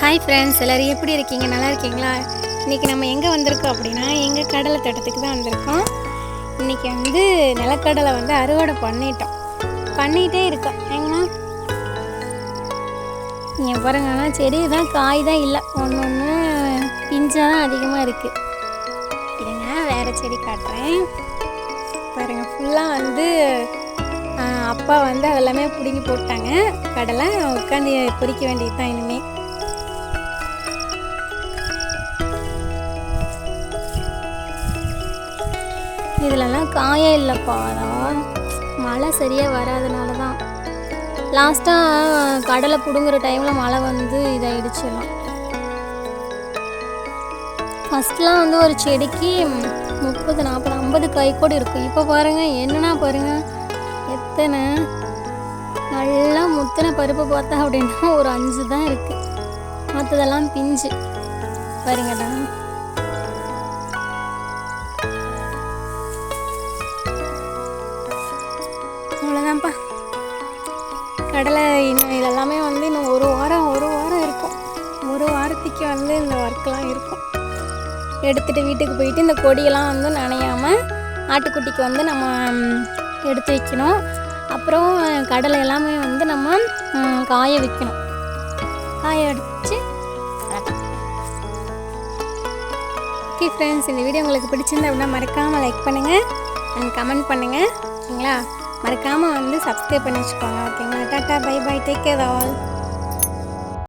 Hi friends எல்லோரும் எப்படி இருக்கீங்க? நல்லா இருக்கீங்களா? இன்றைக்கி நம்ம எங்கே வந்திருக்கோம் அப்படின்னா எங்கள் கடலை தோட்டத்துக்கு தான் வந்திருக்கோம். இன்றைக்கி வந்து நிலக்கடலை வந்து அறுவடை பண்ணிட்டோம். பண்ணிகிட்டே இருக்கோம். ஏங்கண்ணா? நீங்கள் பாருங்கன்னா செடி தான் காய் தான் இல்லை. ஒன்று ஒன்று பிஞ்சாக தான் அதிகமாக இருக்குது இருங்க வேறு செடி காட்டுறேன். பாருங்க ஃபுல்லாக வந்து அப்பா வந்து அதெல்லாமே பிடுங்கி போட்டாங்க. கடலை உட்காந்து பொறிக்க வேண்டியது தான் இனிமேல் இதுலலாம் காயம் இல்லைப்பா. அதான் மழை சரியாக வராதனால தான் லாஸ்ட்டாக கடலை பிடுங்குற டைமில் மழை வந்து இதாகிடுச்சுலாம் ஃபஸ்ட்லாம் வந்து ஒரு செடிக்கு முப்பது நாற்பது ஐம்பது காய் கூட இருக்கும். இப்போ பாருங்கள் என்னென்னா பாருங்கள் எத்தனை நல்லா முத்தின பருப்பு பார்த்தா அப்படின்னா ஒரு அஞ்சு தான் இருக்குது மற்றதெல்லாம் பிஞ்சு. பாருங்கடா அவ்வளோதான்ப்பா கடலை இன்னும் இதெல்லாமே வந்து இன்னும் ஒரு வாரம் ஒரு வாரம் இருக்கும். ஒரு வாரத்துக்கு வந்து இந்த ஒர்க்கெலாம் இருக்கும். எடுத்துகிட்டு வீட்டுக்கு போயிட்டு இந்த கொடியெல்லாம் வந்து நனையாமல் ஆட்டுக்குட்டிக்கு வந்து நம்ம எடுத்து வைக்கணும். அப்புறம் கடலை எல்லாமே வந்து நம்ம காய வைக்கணும். காய வச்சு ஓகே ஃப்ரெண்ட்ஸ் இந்த வீடியோ உங்களுக்கு பிடிச்சிருந்தா அப்படின்னா மறக்காமல் லைக் பண்ணுங்கள் அண்ட் கமெண்ட் பண்ணுங்கள் ஓகேங்களா மறக்காமல் வந்து சப்ஸ்கிரைப் பண்ணி வச்சுக்கோங்க ஓகேங்களா tata bye bye take care all